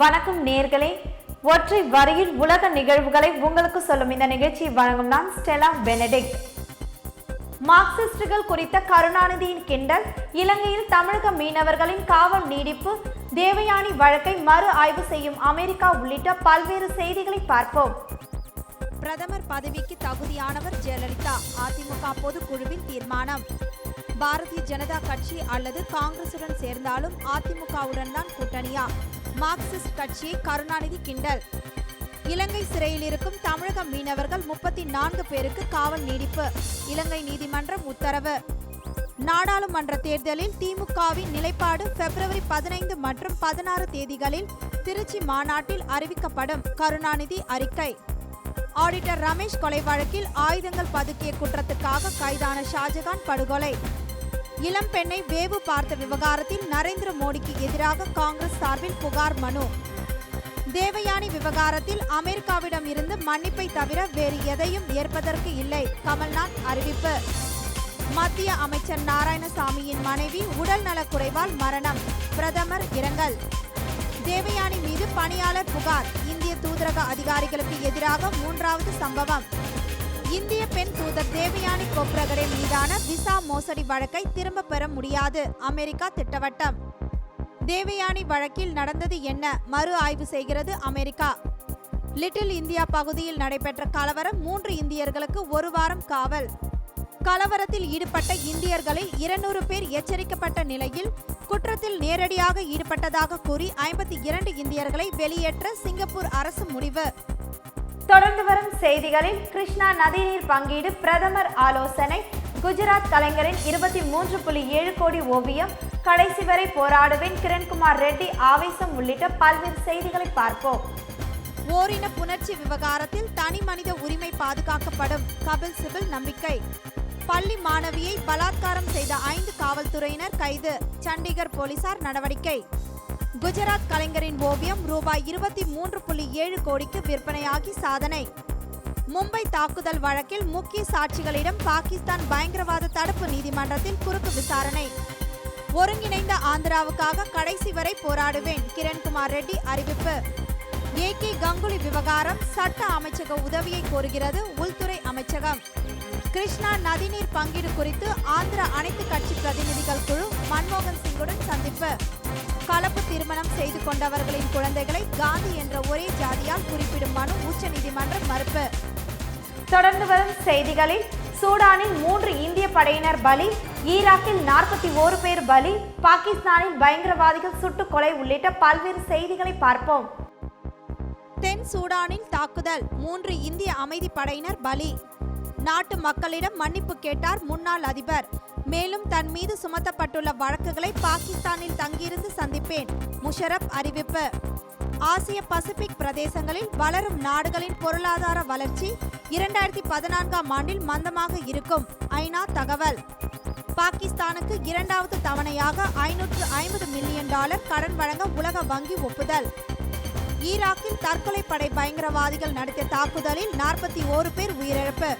வணக்கம் நேர்களே. ஒற்றை வரியில் உலக நிகழ்வுகளை உங்களுக்கு சொல்லும் இந்த நிகழ்ச்சியை வழங்கும் நான் ஸ்டெலா பெனடிக்ட். மார்க்சிஸ்டுகள் குறித்த கருணாநிதியின் கிண்டல் இலங்கையில் தமிழக மீனவர்களின் காவல் நீடிப்பு தேவயானி வழக்கை மறு ஆய்வு செய்யும் அமெரிக்கா உள்ளிட்ட பல்வேறு செய்திகளை பார்ப்போம். பிரதமர் பதவிக்கு தகுதியானவர் ஜெயலலிதா அதிமுக பொதுக்குழுவின் தீர்மானம். பாரதிய ஜனதா கட்சி அல்லது காங்கிரசுடன் சேர்ந்தாலும் அதிமுகவுடன் தான் கூட்டணியா? மார்க்சிஸ்ட் கட்சியை கருணாநிதி கிண்டல். இலங்கை சிறையில் இருக்கும் தமிழக மீனவர்கள் முப்பத்தி நான்கு பேருக்கு காவல் நீடிப்பு. இலங்கை நீதிமன்றம் உத்தரவு. நாடாளுமன்ற தேர்தலில் திமுகவின் நிலைப்பாடு பிப்ரவரி பதினைந்து மற்றும் பதினாறு தேதிகளில் திருச்சி மாநாட்டில் அறிவிக்கப்படும் கருணாநிதி அறிக்கை. ஆடிட்டர் ரமேஷ் கொலை வழக்கில் ஆயுதங்கள் பதுக்கிய குற்றத்துக்காக கைதான ஷாஜகான் படுகொலை. இளம் பெண்ணை வேவு பார்த்த விவகாரத்தில் நரேந்திர மோடிக்கு எதிராக காங்கிரஸ் சார்பில் புகார் மனு. தேவயானி விவகாரத்தில் அமெரிக்காவிடம் இருந்து மன்னிப்பை தவிர வேறு எதையும் ஏற்பதற்கு இல்லை கமல்நாத் அறிவிப்பு. மத்திய அமைச்சர் நாராயணசாமியின் மனைவி உடல் நலக்குறைவால் மரணம் பிரதமர் இரங்கல். தேவயானி மீது பணியாளர் புகார் இந்திய தூதரக அதிகாரிகளுக்கு எதிராக மூன்றாவது சம்பவம். இந்திய பெண் தூதர் தேவயானி கோப்ரகரே மீதான விசா மோசடி வழக்கை திரும்ப பெற முடியாது. அமெரிக்கா திட்டவட்டம். தேவயானி வழக்கில் நடந்தது என்ன? மறு ஆய்வு செய்கிறது அமெரிக்கா. லிட்டில் இந்தியா பகுதியில் நடைபெற்ற கலவரம் மூன்று இந்தியர்களுக்கு ஒரு வாரம் காவல். கலவரத்தில் ஈடுபட்ட இந்தியர்களில் இருநூறு பேர் எச்சரிக்கப்பட்ட நிலையில் குற்றத்தில் நேரடியாக ஈடுபட்டதாக கூறி ஐம்பத்தி இரண்டு இந்தியர்களை வெளியேற்ற சிங்கப்பூர் அரசு முடிவு. தொடர்ந்து வரும் செய்திகளில் கிருஷ்ணா நதிநீர் பங்கீடு பிரதமர் ஆலோசனை. குஜராத் கலைஞரின் இருபத்தி மூன்று புள்ளி ஏழு கோடி ஓவியம். கடைசி வரை போராடுவேன். கிரண்குமார் ரெட்டி ஆவேசம் உள்ளிட்ட பல்வேறு செய்திகளை பார்ப்போம். ஓரின புணர்ச்சி விவகாரத்தில் தனி மனித உரிமை பாதுகாக்கப்படும். கபில் சிபில் நம்பிக்கை. பள்ளி மாணவியை பலாத்காரம் செய்த ஐந்து காவல்துறையினர் கைது. சண்டிகர் போலீசார் நடவடிக்கை. குஜராத் கலைஞரின் ஓவியம் ரூபாய் இருபத்தி மூன்று புள்ளி ஏழு கோடிக்கு விற்பனையாகி சாதனை. மும்பை தாக்குதல் வழக்கில் முக்கிய சாட்சிகளிடம் பாகிஸ்தான் பயங்கரவாத தடுப்பு நீதிமன்றத்தில் குறுக்கு விசாரணை. ஒருங்கிணைந்த ஆந்திராவுக்காக கடைசி வரை போராடுவேன் கிரண்குமார் ரெட்டி அறிவிப்பு. ஏ கே கங்குலி விவகாரம் சட்ட அமைச்சக உதவியை கோருகிறது உள்துறை அமைச்சகம். கிருஷ்ணா நதிநீர் பங்கீடு குறித்து ஆந்திர அனைத்து கட்சி பிரதிநிதிகள் குழு கலப்பு திருமணம் செய்து கொண்டவர்களின் குழந்தைகளை காந்தி என்ற ஒரே ஜாதியால் குறிப்பிடும் மனு உச்சநீதிமன்றம் மறுப்பு. தொடர்ந்து வரும் செய்திகளில் சூடானில் மூன்று இந்திய படையினர் பலி ஈராக்கில் நாற்பத்தி ஓரு பேர் பலி பாகிஸ்தானில் பயங்கரவாதிகள் சுட்டுக் கொலை உள்ளிட்ட பல்வேறு செய்திகளை பார்ப்போம். தென் சூடானில் தாக்குதல் மூன்று இந்திய அமைதி படையினர் பலி. நாட்டு மக்களிடம் மன்னிப்பு கேட்டார் முன்னாள் அதிபர். மேலும் தன் மீது சுமத்தப்பட்டுள்ள வழக்குகளை பாகிஸ்தானில் தங்கியிருந்து சந்திப்பேன். முஷரப் அறிவிப்பு. ஆசிய பசிபிக் பிரதேசங்களில் வளரும் நாடுகளின் பொருளாதார வளர்ச்சி இரண்டாயிரத்தி பதினான்காம் ஆண்டில் மந்தமாக இருக்கும். ஐநா தகவல். பாகிஸ்தானுக்கு இரண்டாவது தவணையாக ஐநூற்று ஐம்பது மில்லியன் டாலர் கடன் வழங்க உலக வங்கி ஒப்புதல். ஈராக்கில் தற்கொலை படை பயங்கரவாதிகள் நடத்திய தாக்குதலில் நாற்பத்தி ஓரு பேர் உயிரிழப்பு.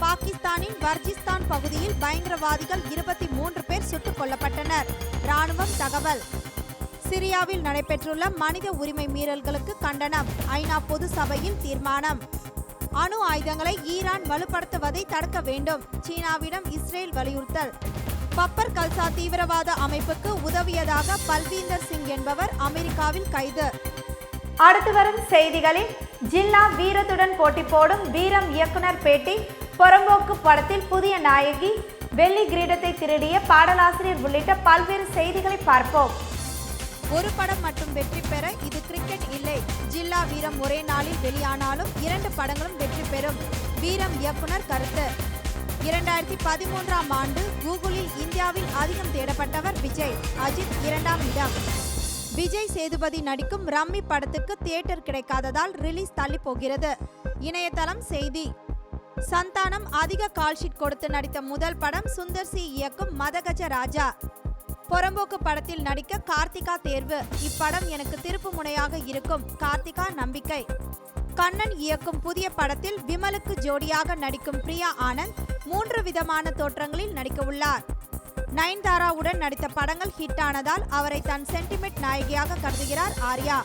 பாகிஸ்தானின் வர்ஜிஸ்தான் பகுதியில் பயங்கரவாதிகள் இருபத்தி மூன்று பேர் சுட்டுக் கொல்லப்பட்டனர். ராணுவம் தகவல். சிரியாவில் நடைபெற்றுள்ள மனித உரிமை மீறல்களுக்கு கண்டனம். ஐநா பொது சபையில் தீர்மானம். அணு ஆயுதங்களை ஈரான் வலுப்படுத்துவதை தடுக்க வேண்டும். சீனாவிடம் இஸ்ரேல் வலியுறுத்தல். பப்பர் கல்சா தீவிரவாத அமைப்புக்கு உதவியதாக பல்வீந்தர் சிங் என்பவர் அமெரிக்காவில் கைது. அடுத்து வரும் செய்திகளில் ஜில்லா வீரத்துடன் போட்டி போடும் வீரம் இயக்குனர் பேட்டி புறம்போக்கு படத்தில் புதிய நாயகி வெள்ளி கிரீடத்தை திருடிய பாடலாசிரியர் உள்ளிட்ட பல்வேறு செய்திகளை பார்ப்போம். ஒரு படம் மட்டும் வெற்றி பெற இது கிரிக்கெட் இல்லை. ஜில்லா வீரம் ஒரே நாளில் வெளியானாலும் இரண்டு படங்களும் வெற்றி பெறும். வீரம் இயக்குனர் கருத்து. இரண்டாயிரத்தி பதிமூன்றாம் ஆண்டு கூகுளில் இந்தியாவில் அதிகம் தேடப்பட்டவர் விஜய். அஜித் இரண்டாம் இடம். விஜய் சேதுபதி நடிக்கும் ரம்மி படத்துக்கு தியேட்டர் கிடைக்காததால் ரிலீஸ் தள்ளி போகிறது. இணையதளம் செய்தி. சந்தானம் அதிக கால்ஷீட் கொடுத்து நடித்த முதல் படம் சுந்தர் சி இயக்கும் மதகஜ ராஜா. புறம்போக்கு படத்தில் நடிக்க கார்த்திகா தேர்வு. இப்படம் எனக்கு திருப்பு முனையாக இருக்கும். கார்த்திகா நம்பிக்கை. கண்ணன் இயக்கும் புதிய படத்தில் விமலுக்கு ஜோடியாக நடிக்கும் பிரியா ஆனந்த் மூன்று விதமான தோற்றங்களில் நடிக்க உள்ளார். நயன்தாராவுடன் நடித்த படங்கள் ஹிட் ஆனதால் அவரை தன் சென்டிமெண்ட் நாயகியாக கருதுகிறார் ஆர்யா.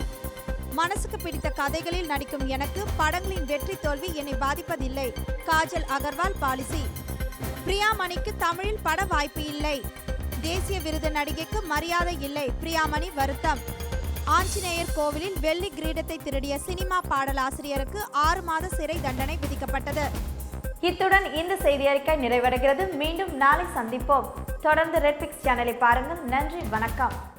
மனசுக்கு பிடித்த கதைகளில் நடிக்கும் எனக்கு படங்களின் வெற்றி தோல்வி என்னை பாதிப்பதில்லை. காஜல் அகர்வால் பாலிசி. பிரியாமணிக்கு தமிழில் பட வாய்ப்பு இல்லை. தேசிய விருது நடிகைக்கு மரியாதை இல்லை. பிரியாமணி வருத்தம். ஆஞ்சநேயர் கோவிலில் வெள்ளி கிரீடத்தை திருடிய சினிமா பாடலாசிரியருக்கு ஆறு மாத சிறை தண்டனை விதிக்கப்பட்டது. இத்துடன் இந்த செய்தி அறிக்கை நிறைவடைகிறது. மீண்டும் நாளை சந்திப்போம். தொடர்ந்து ரெட்பிக்ஸ் சேனலை பாருங்கள். நன்றி. வணக்கம்.